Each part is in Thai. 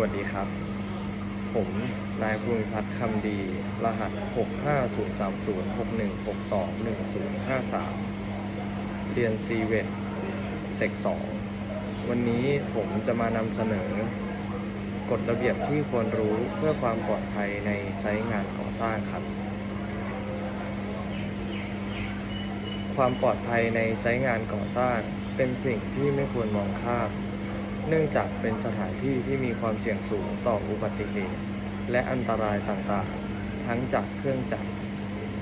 วัสดีครับ ผมนายภูมิพัฒน์คำดี รหัส 6503061621053 เรียนซีเวทเซก2วันนี้ผมจะมานำเสนอกฎระเบียบที่ควรรู้เพื่อความปลอดภัยในไซต์งานก่อสร้างครับ ความปลอดภัยในไซต์งานก่อสร้างเป็นสิ่งที่ไม่ควรมองข้าม เนื่องจากเป็นสถานที่ที่มีความเสี่ยงสูงต่ออุบัติเหตุและอันตรายต่างๆ ทั้งจากเครื่องจักร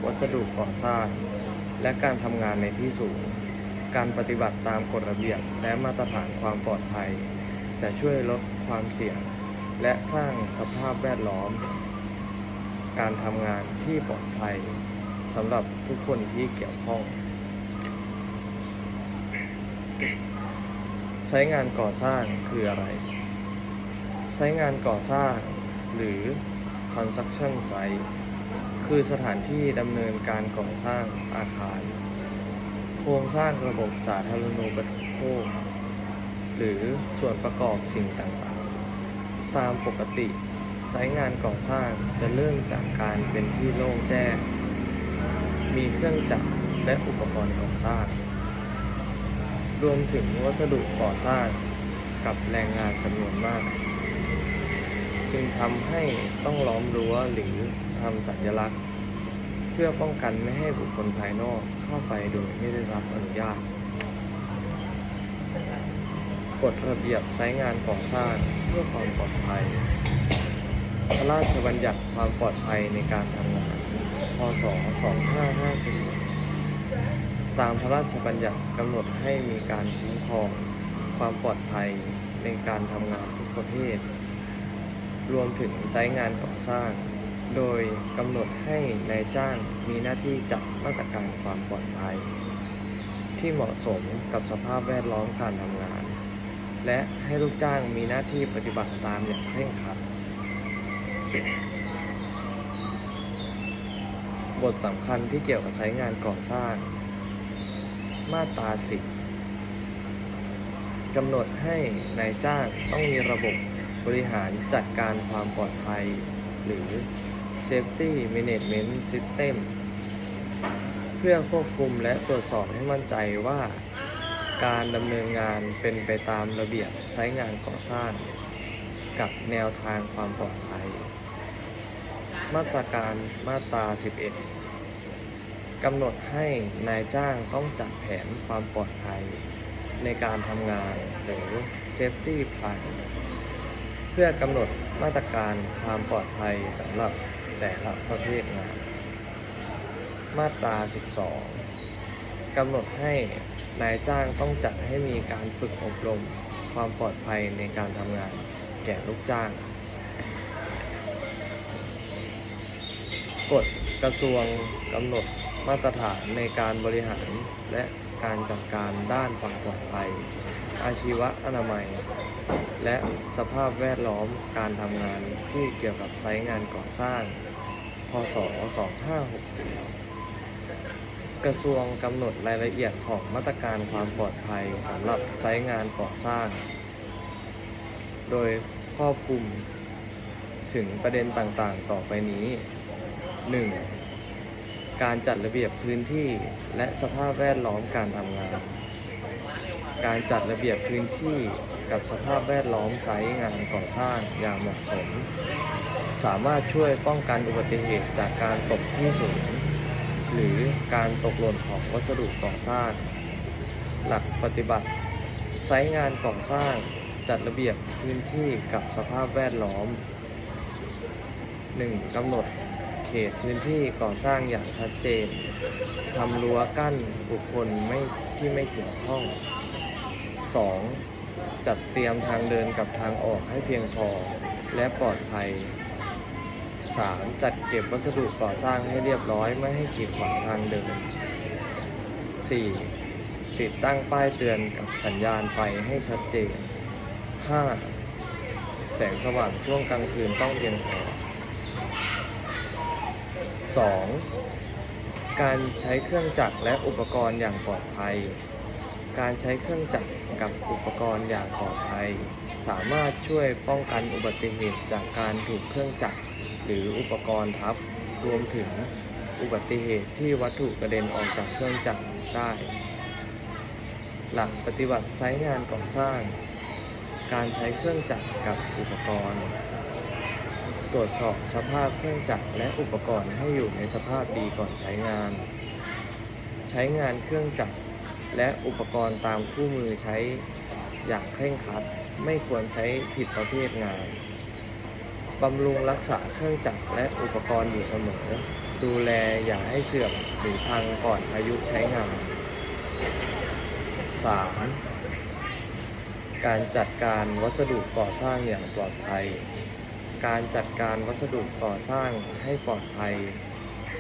วัสดุก่อสร้าง และการทำงานในที่สูง การปฏิบัติตามกฎระเบียบและมาตรฐานความปลอดภัย จะช่วยลดความเสี่ยง และสร้างสภาพแวดล้อม การทำงานที่ปลอดภัยสำหรับทุกคนที่เกี่ยวข้อง ใช้งานก่อสร้างคืออะไร ใช้งานก่อสร้าง หรือ construction site คือสถานที่ดำเนินการก่อสร้างอาคาร โครงสร้างระบบสาธารณูปโภค หรือส่วนประกอบสิ่งต่างๆ ตามปกติไซต์งานก่อสร้างจะเริ่มจากการเป็นที่โล่งแจ้ง มีเครื่องจักรและอุปกรณ์ก่อสร้าง รวมถึงวัสดุก่อสร้างกับแรงงานจำนวนมาก จึงทำให้ต้องล้อมรั้วหรือทำสัญลักษณ์ เพื่อป้องกันไม่ให้บุคคลภายนอกเข้าไปโดยไม่ได้รับอนุญาตกฎระเบียบไซต์งานก่อสร้างเพื่อความปลอดภัย พระราชบัญญัติความปลอดภัยในการทำงาน พศ 2550 ตามพระราชบัญญัติกำหนดให้มีการคุ้มครองความปลอดภัยในการทำงานทุกประเภท รวมถึงไซต์งานก่อสร้าง โดยกำหนดให้นายจ้างมีหน้าที่จัดมาตรการความปลอดภัย ที่เหมาะสมกับสภาพแวดล้อมการทำงาน และให้ลูกจ้างมีหน้าที่ปฏิบัติตามอย่างเคร่งครัด บทสำคัญที่เกี่ยวกับไซต์งานก่อสร้าง มาตราสิบกำหนดให้นายจ้างต้องมีระบบบริหารจัดการความปลอดภัย หรือ Safety Management System เพื่อควบคุมและตรวจสอบให้มั่นใจว่า การดำเนินงานเป็นไปตามระเบียบใช้งานก่อสร้าง กับแนวทางความปลอดภัย มาตรการมาตรา 11 กำหนดให้นายจ้างต้องจัดแผนความปลอดภัยในการทำงานหรือ Safety Plan เพื่อกำหนดมาตรการความปลอดภัยสำหรับแต่ละประเภทงาน มาตรา 12 กำหนดให้นายจ้างต้องจัดให้มีการฝึกอบรมความปลอดภัยในการทำงานแก่ลูกจ้าง กฎกระทรวงกำหนด มาตรฐานในการบริหารและการจัดการด้านความปลอดภัย อาชีวะอนามัย และสภาพแวดล้อมการทำงานที่เกี่ยวกับไซต์งานก่อสร้าง พศ 2564 กระทรวงกำหนดรายละเอียดของมาตรการความปลอดภัยสำหรับไซต์งานก่อสร้าง โดยครอบคลุมถึงประเด็นต่างๆ ต่อไปนี้ 1. การจัดระเบียบพื้นที่และสภาพแวดล้อมการทำงาน การจัดระเบียบพื้นที่กับสภาพแวดล้อมไซต์งานก่อสร้างอย่างเหมาะสม สามารถช่วยป้องกันอุบัติเหตุจากการตกที่สูง หรือการตกหล่นของวัสดุก่อสร้าง หลักปฏิบัติ ไซต์งานก่อสร้างจัดระเบียบพื้นที่กับสภาพแวดล้อม 1. กำหนด เขตพื้นที่ก่อสร้างอย่างชัดเจนทำรั้วกั้นบุคคลไม่ที่ไม่เกี่ยวข้อง 2. จัดเตรียมทางเดินกับทางออกให้เพียงพอและปลอดภัย 3. จัดเก็บวัสดุก่อสร้างให้เรียบร้อยไม่ให้กีดขวางทางเดิน 4. ติดตั้งป้ายเตือนกับสัญญาณไฟให้ชัดเจน 5. แสงสว่างช่วงกลางคืนต้องเพียงพอ 2. การใช้เครื่องจักรและอุปกรณ์อย่างปลอดภัย การใช้เครื่องจักรกับอุปกรณ์อย่างปลอดภัย สามารถช่วยป้องกันอุบัติเหตุจากการถูกเครื่องจักรหรืออุปกรณ์ทับ รวมถึงอุบัติเหตุที่วัตถุกระเด็นออกจากเครื่องจักรได้ หลักปฏิบัติใช้งานก่อสร้าง การใช้เครื่องจักรกับอุปกรณ์ ตรวจสอบสภาพเครื่องจักรและอุปกรณ์ให้อยู่ในสภาพดีก่อนใช้งาน ใช้งานเครื่องจักรและอุปกรณ์ตามคู่มือใช้อย่างเคร่งครัด ไม่ควรใช้ผิดประเภทงาน บำรุงรักษาเครื่องจักรและอุปกรณ์อยู่เสมอ ดูแลอย่าให้เสื่อมหรือพังก่อนอายุใช้งาน 3. การจัดการวัสดุก่อสร้างอย่างปลอดภัย การจัดการวัสดุก่อสร้างให้ปลอดภัย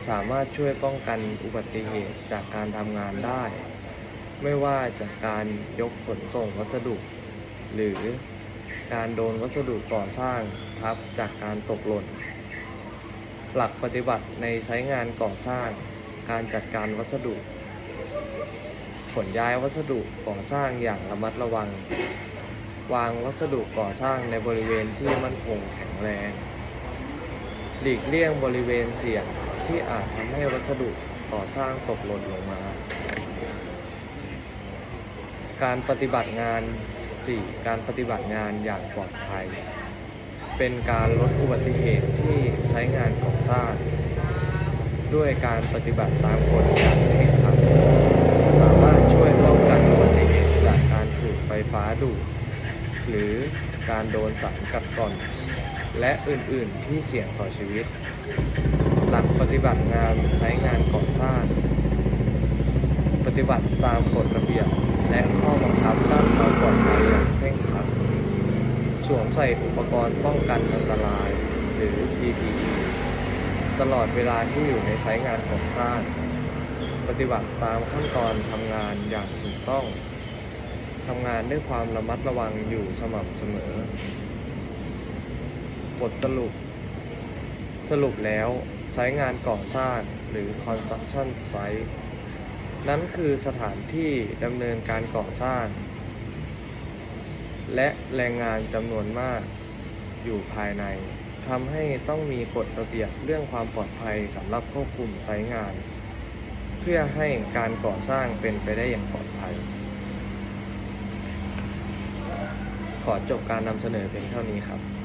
สามารถช่วยป้องกันอุบัติเหตุจากการทำงานได้ ไม่ว่าจากการยกขนส่งวัสดุ หรือการโดนวัสดุก่อสร้างทับจากการตกหล่น หลักปฏิบัติในใช้งานก่อสร้าง การจัดการวัสดุ ขนย้ายวัสดุก่อสร้างอย่างระมัดระวัง วางวัสดุก่อสร้างในบริเวณที่มั่นคงแข็งแรง หลีกเลี่ยงบริเวณเสี่ยงที่อาจทำให้วัสดุก่อสร้างตกหล่นลงมา การปฏิบัติงาน 4. การปฏิบัติงานอย่างปลอดภัย เป็นการลดอุบัติเหตุที่ใช้งานก่อสร้าง ด้วยการปฏิบัติตามกฎอย่างเคร่งครัดสามารถช่วยป้องกันอุบัติเหตุจากการถูกไฟฟ้าดูด หรือการโดนสารกัดกร่อน และอื่นๆที่เสี่ยงต่อชีวิต หลักปฏิบัติงานใช้งานก่อสร้าง ปฏิบัติตามกฎระเบียบและข้อบังคับด้านความปลอดภัยอย่างเคร่งครัดสวมใส่อุปกรณ์ป้องกันอันตรายหรือ PPE ตลอดเวลาที่อยู่ในไซต์งานก่อสร้าง ปฏิบัติตามขั้นตอนทำงานอย่างถูกต้อง ทำงานด้วยความระมัดระวังอยู่สม่ำเสมอ บทสรุป สรุปแล้วไซต์งานก่อสร้างหรือ construction site นั้นคือสถานที่ดำเนินการก่อสร้าง และแรงงานจำนวนมากอยู่ภายในทำให้ต้องมีกฎระเบียบเรื่องความปลอดภัยสำหรับควบคุมไซต์งาน เพื่อให้การก่อสร้างเป็นไปได้อย่างปลอดภัย ขอจบการนำเสนอเพียงเท่านี้ครับ